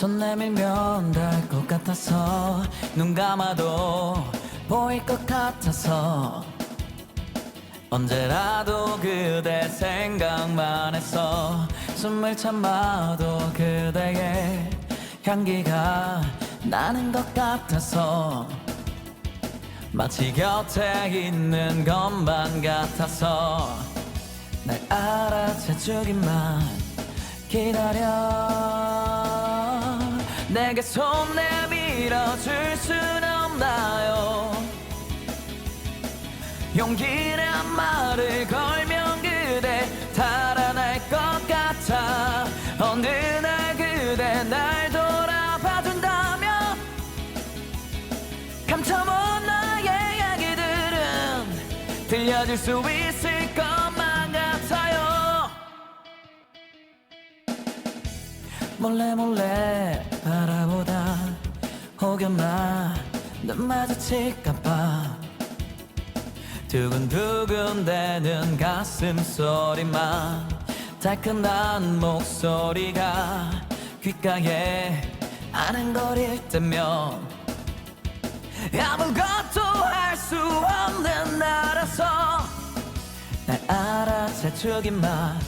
손 내밀면 닿을 것 같아서 눈 감아도 보일 것 같아서 언제라도 그대 생각만 해서 숨을 참아도 그대의 향기가 나는 것 같아서 마치 곁에 있는 것만 같아서 날 알아채주기만 기다려 내게 손 내밀어 줄 순 없나요? 용기란 말을 걸면 그대 달아날 것 같아. 어느 날 그대 날 돌아봐준다면 감춰본 나의 이야기들은 들려줄 수 있을 것 몰래 몰래 바라보다 혹여나 눈 마주칠까봐. 두근두근 대는 가슴 소리만 달큰한 목소리가 귓가에 아른거릴 때면 아무것도 할 수 없는 나라서 날 알아채주기만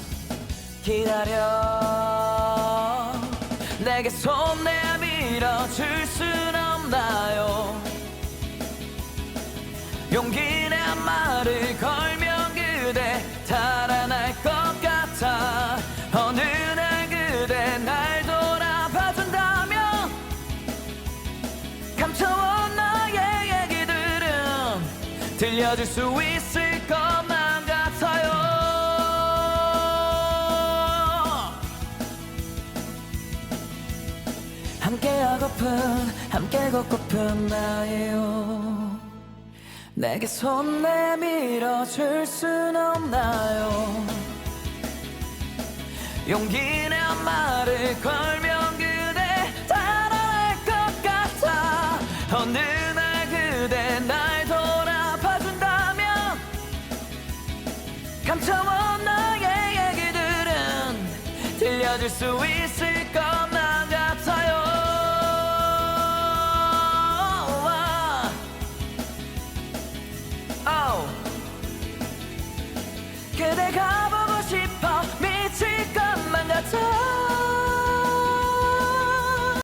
기다려 내게 손 내밀어 줄 순 없나요? 용기란 말을 걸면 그대 달아날 것 같아. 어느 날 그대 날 돌아봐준다면 감춰온 나의 얘기들은 들려줄 수 있을 것만 하고픈 함께 걷고픈 나예요. 내게 손 내밀어 줄 순 없나요? 용기란 말을 걸면 그대 달아날 것 같아. 어느 날 그대 날 돌아봐준다면 감춰온 나의 얘기들은 들려줄 수 있을